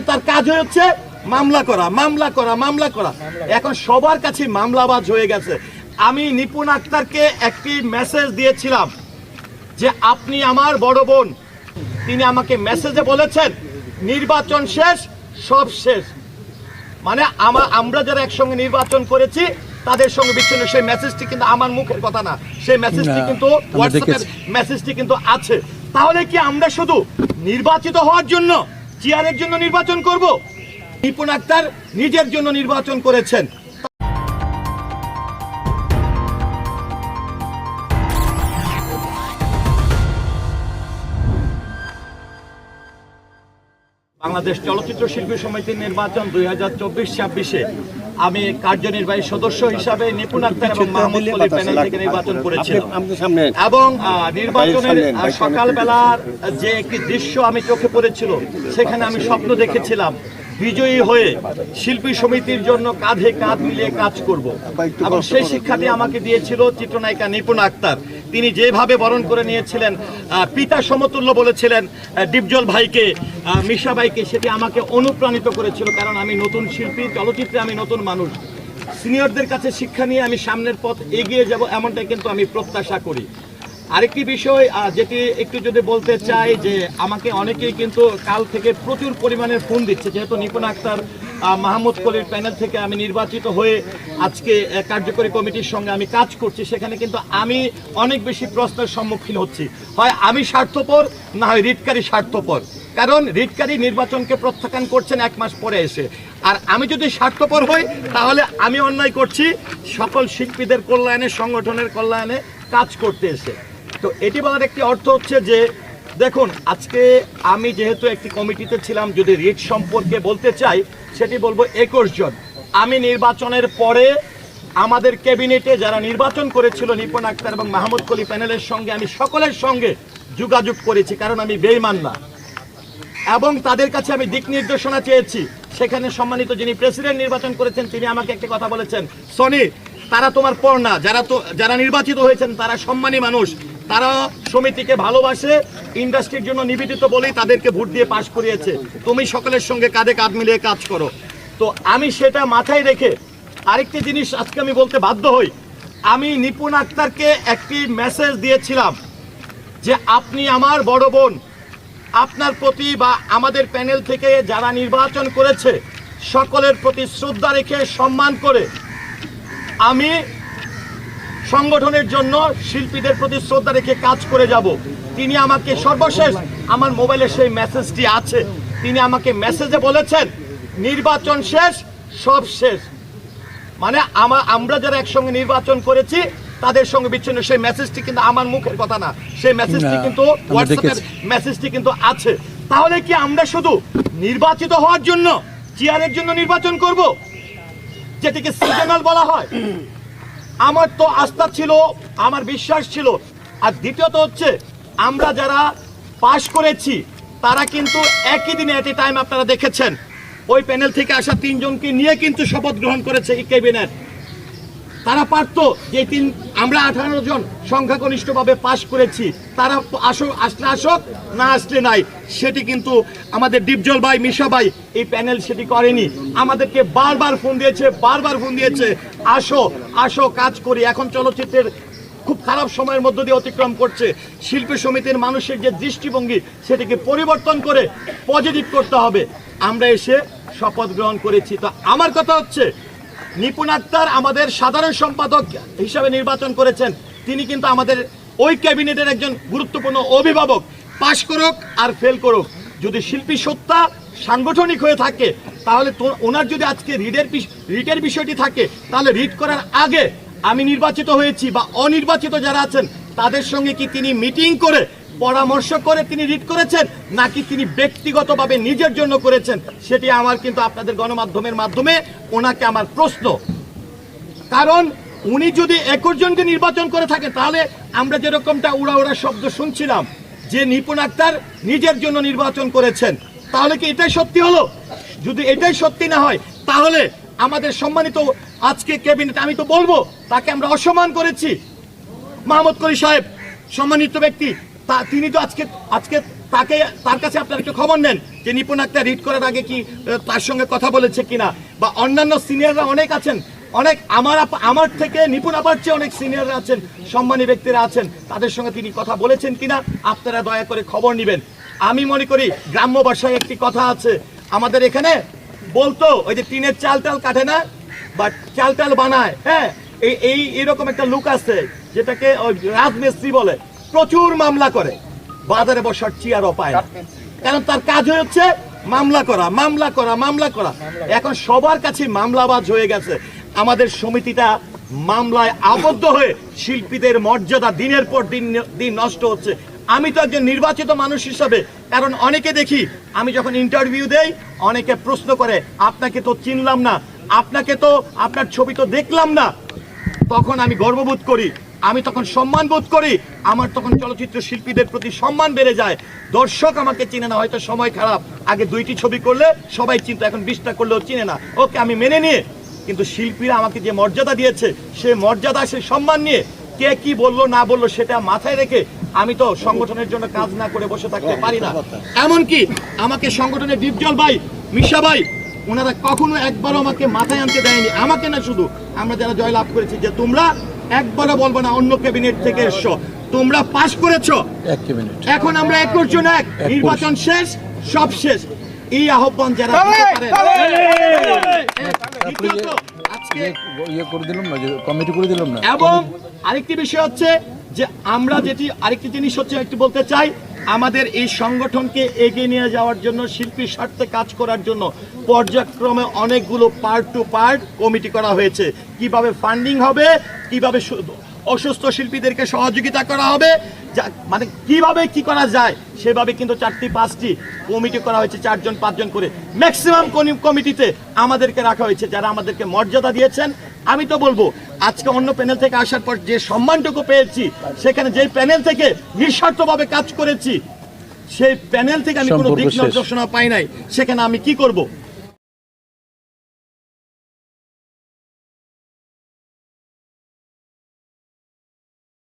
কারণ তার কাজ হচ্ছে মামলা করা মামলা করা মামলা করা। এখন সবার কাছে মামলাবাজ হয়ে গেছে। আমি নিপুণ আক্তারকে একটি মেসেজ দিয়েছিলাম যে আপনি আমার বড় বোন। তিনি আমাকে মেসেজে বলেছেন নির্বাচন শেষ সব শেষ। মানে আমা আমরা যারা একসঙ্গে নির্বাচন করেছি তাদের সঙ্গে বিচ্ছিন্ন। সেই মেসেজটি কিন্তু আমার মুখের কথা না। সেই মেসেজটি কিন্তু হোয়াটসঅ্যাপের মেসেজটি কিন্তু আছে। তাহলে কি আমরা শুধু নির্বাচিত হওয়ার জন্য চেয়ারের জন্য নির্বাচন করব। নিপুণ আক্তার নিজের জন্য নির্বাচন করেছেন। বাংলাদেশ চলচ্চিত্র শিল্পী সমিতির নির্বাচন দুই হাজার চব্বিশ ছাব্বিশে। আমি কার্যনির্বাহী সদস্য হিসাবে নিপুণ আক্তার এবং মাহমুদ কলির প্যানেল থেকে নির্বাচন করেছিলাম এবং নির্বাচনের সকালবেলার যে একটি দৃশ্য আমি চোখে পড়েছিল সেখানে আমি স্বপ্ন দেখেছিলাম বিজয়ী হয়ে শিল্পী সমিতির জন্য কাঁধে কাঁধ মিলিয়ে কাজ করব। এবং সেই শিক্ষাটি আমাকে দিয়েছিল চিত্রনায়িকা নিপুণ আক্তার। তিনি যেভাবে বরণ করে নিয়েছিলেন পিতা সমতুল্য বলেছিলেন ডিপজল ভাইকে মিশা ভাইকে, সেটি আমাকে অনুপ্রাণিত করেছিল কারণ আমি নতুন শিল্পী, চলচ্চিত্রে আমি নতুন মানুষ। সিনিয়রদের কাছে শিক্ষা নিয়ে আমি সামনের পথ এগিয়ে যাব এমনটাই কিন্তু আমি প্রত্যাশা করি। আরেকটি বিষয় যেটি একটু যদি বলতে চাই যে আমাকে অনেকেই কিন্তু কাল থেকে প্রচুর পরিমাণে ফোন দিচ্ছে। যেহেতু নিপুণ আক্তার মাহমুদ কলির প্যানেল থেকে আমি নির্বাচিত হয়ে আজকে কার্যকরী কমিটির সঙ্গে আমি কাজ করছি, সেখানে কিন্তু আমি অনেক বেশি প্রশ্নের সম্মুখীন হচ্ছি। হয় আমি স্বার্থপর, না হয় রিটকারী স্বার্থপর। কারণ রিটকারী নির্বাচনকে প্রত্যাখ্যান করছেন এক মাস পরে এসে। আর আমি যদি স্বার্থপর হই, তাহলে আমি অন্যায় করছি, সকল শিল্পীদের কল্যাণে, সংগঠনের কল্যাণে কাজ করতে এসে। তো এটি বলার একটি অর্থ হচ্ছে যে, দেখুন, আজকে আমি যেহেতু একটি কমিটিতে ছিলাম, যদি রিট সম্পর্কে বলতে চাই, সেটি বলব একুশ জন। আমি নির্বাচনের পরে আমাদের ক্যাবিনেটে যারা নির্বাচন করেছিল নিপুণ আক্তার এবং মাহমুদ কলি প্যানেলের সঙ্গে আমি সকলের সঙ্গে যোগাযোগ করেছি, কারণ আমি বেইমান না। এবং তাদের কাছে আমি দিক নির্দেশনা চেয়েছি। সেখানে সম্মানিত যিনি প্রেসিডেন্ট নির্বাচন করেছেন, তিনি আমাকে একটি কথা বলেছেন, সনি, তারা তোমার পর না। যারা তো, যারা নির্বাচিত হয়েছেন, তারা সম্মানী মানুষ। তারা সমিতিকে ভালোবাসে ইন্ডাস্ট্রির জন্য নিবেদিত বলেই তাদেরকে ভোট দিয়ে পাশ করিয়েছে। তুমি সকলের সঙ্গে কাঁধে কাঁধ মিলিয়ে কাজ করো। তো আমি সেটা মাথায় রেখে আরেকটি জিনিস আজকে আমি বলতে বাধ্য হই। আমি নিপুণ আক্তারকে একটি মেসেজ দিয়েছিলাম যে আপনি আমার বড় বোন, আপনার প্রতি বা আমাদের প্যানেল থেকে যারা নির্বাচন করেছে, সকলের প্রতি শ্রদ্ধা রেখে সম্মান করে আমি সংগঠনের জন্য শিল্পীদের প্রতি শ্রদ্ধা রেখে কাজ করে যাব। তিনি আমাকে সর্বশেষ আমার মোবাইলে সেই মেসেজটি আছে। তিনি আমাকে মেসেজে বলেছেন নির্বাচন শেষ সব শেষ। মানে আমা- আমরা যারা একসঙ্গে নির্বাচন করেছি তাদের সঙ্গে বিচ্ছিন্ন। সেই মেসেজটি কিন্তু আমার মুখের কথা না। সেই মেসেজটি কিন্তু হোয়াটসঅ্যাপের মেসেজটি কিন্তু আছে। তাহলে কি আমরা শুধু নির্বাচিত হওয়ার জন্য চেয়ারের জন্য নির্বাচন করব? যেটিকে সিজনাল বলা হয়। আমার তো আস্থা ছিল, আমার বিশ্বাস ছিল। আর দ্বিতীয়ত হচ্ছে, আমরা যারা পাশ করেছি, তারা কিন্তু একই দিনে এট টাইম আপনারা দেখেছেন। ওই প্যানেল থেকে আসা তিনজনকে নিয়ে কিন্তু শপথ গ্রহণ করেছে এই ক্যাবিনেট তারা পারতো যে তিন আমরা আঠারো জন সংখ্যাগরিষ্ঠভাবে পাশ করেছি। তারা আসুক আসলে আসুক না আসলে নাই। সেটি কিন্তু আমাদের ডিপজল ভাই, মিশা ভাই এই প্যানেল সেটি করেনি। আমাদেরকে বারবার ফোন দিয়েছে, বারবার ফোন দিয়েছে, আসো আসো, কাজ করি। এখন চলচ্চিত্রের খুব খারাপ সময়ের মধ্য দিয়ে অতিক্রম করছে। শিল্পী সমিতির মানুষের যে দৃষ্টিভঙ্গি, সেটিকে পরিবর্তন করে পজিটিভ করতে হবে। আমরা এসে শপথ গ্রহণ করেছি। তো আমার কথা হচ্ছে নিপুণ আক্তার আমাদের সাধারণ সম্পাদক হিসাবে নির্বাচন করেছেন। তিনি কিন্তু আমাদের ওই ক্যাবিনেটের একজন গুরুত্বপূর্ণ অভিভাবক। পাশ করুক আর ফেল করুক। যদি শিল্পী সত্তা সাংগঠনিক হয়ে থাকে, তাহলে ওনার যদি আজকে রিডের রিটের বিষয়টি থাকে, তাহলে রিড করার আগে আমি নির্বাচিত হয়েছি বা অনির্বাচিত যারা আছেন, তাদের সঙ্গে কি তিনি মিটিং করে পরামর্শ করে তিনি রিড করেছেন, নাকি তিনি ব্যক্তিগতভাবে নিজের জন্য করেছেন, সেটি আমার কিন্তু আপনাদের গণমাধ্যমের মাধ্যমে ওনাকে আমার প্রশ্ন। কারণ উনি যদি একুশ জনকে নির্বাচন করে থাকেন, তাহলে আমরা যেরকমটা উড়া উড়া শব্দ শুনছিলাম, যে নিপুণ আক্তার নিজের জন্য নির্বাচন করেছেন, তাহলে কি এটাই সত্যি হলো? যদি এটাই সত্যি না হয়, তাহলে আমাদের সম্মানিত আজকে ক্যাবিনেট, আমি তো বলব, তাকে আমরা অসম্মান করেছি। মাহমুদ করি সাহেব, সম্মানিত ব্যক্তি তিনি তো আজকে আজকে তাকে, তার কাছে আপনারা একটু খবর নেন যে নিপুণ আক্তার রিড করার আগে কি তার সঙ্গে কথা বলেছে কিনা। বা অন্যান্য সিনিয়ররা অনেক আছেন, অনেক আমার আমার থেকে নিপুণ আপার চেয়ে অনেক সিনিয়ররা আছেন, সম্মানী ব্যক্তিরা আছেন, তাদের সঙ্গে তিনি কথা বলেছেন কিনা, আপনারা দয়া করে খবর নেবেন। আমি মনে করি গ্রাম্য ভাষায় একটি কথা আছে, আমাদের এখানে বলতো, ওই যে টিনের চাল টাল কাটে না বা চাল টাল বানায় হ্যাঁ এই এই এরকম একটা লুক আছে, যেটাকে ওই রাজমিস্ত্রি বলে। প্রচুর মামলা করে। বাজারে বসার চেয়ারও পায় না। কারণ তার কাজ হচ্ছে মামলা করা মামলা করা মামলা করা। এখন সবার কাছে মামলাবাজ হয়ে গেছে। আমাদের সমিতিটা মামলায় আবদ্ধ হয়ে শিল্পীদের মর্যাদা দিনের পর দিন দিন নষ্ট হচ্ছে। আমি তো একজন নির্বাচিত মানুষ হিসাবে, কারণ অনেকে দেখি, আমি যখন ইন্টারভিউ দেই, অনেকে প্রশ্ন করে, আপনাকে তো চিনলাম না। আপনাকে তো, আপনার ছবি তো দেখলাম না। তখন আমি গর্ববোধ করি আমি তখন সম্মান বোধ করি, আমার তখন চলচ্চিত্র শিল্পীদের প্রতি সম্মান বেড়ে যায়। দর্শক আমাকে চিনে না, হয়তো সময় খারাপ। আগে দুইটি ছবি করলে সবাই চিনতো, এখন বিশটা করলেও চিনে না। ওকে, আমি মেনে নিয়ে, কিন্তু শিল্পীরা আমাকে যে মর্যাদা দিয়েছে, সে মর্যাদা, সে সম্মান নিয়ে কে কি বলল, না বলল, সেটা মাথায় রেখে আমি তো সংগঠনের জন্য কাজ না করে বসে থাকতে পারি না। এমনকি আমাকে সংগঠনের ডিপজল ভাই, মিশা ভাই, ওনারা কখনো একবারও আমাকে মাথায় আনতে দেয়নি। আমাকে না শুধু, আমরা যারা জয়লাভ করেছি যে তোমরা একবারও বলব না অন্য ক্যাবিনেট থেকে এসছো তোমরা পাশ করেছ। এক ক্যাবিনেট এখন আমরা এক করছ না এক নির্বাচন শেষ সব শেষ। এই আহ্বান যারা দ্বিতীয়ত, আজকে ইয়ে করে দিলাম না কমিটি করে দিলাম না। এবং আরেকটি বিষয় হচ্ছে যে আমরা যেটি আরেকটি জিনিস হচ্ছে একটু বলতে চাই, আমাদের এই সংগঠনকে এগিয়ে নিয়ে যাওয়ার জন্য, শিল্পীর স্বার্থে কাজ করার জন্য পর্যায়ক্রমে অনেকগুলো পার্ট টু পার্ট কমিটি করা হয়েছে। কীভাবে ফান্ডিং হবে, কীভাবে অসুস্থ শিল্পীদেরকে সহযোগিতা করা হবে মানে কীভাবে কি করা যায়, সেভাবে কিন্তু চারটি, পাঁচটি কমিটি করা হয়েছে, চারজন, পাঁচজন করে। ম্যাক্সিমাম কমিটিতে আমাদেরকে রাখা হয়েছে, যারা আমাদেরকে মর্যাদা দিয়েছেন। আমি তো বলব আজকে অন্য প্যানেল থেকে আসার পর যে সম্মানটুকু পেয়েছি সেখানে যে প্যানেল থেকে নিঃস্বার্থভাবে কাজ করেছি সেই প্যানেল থেকে আমি কোনো দিক নির্দেশনা পাই নাই সেখানে আমি কি করব?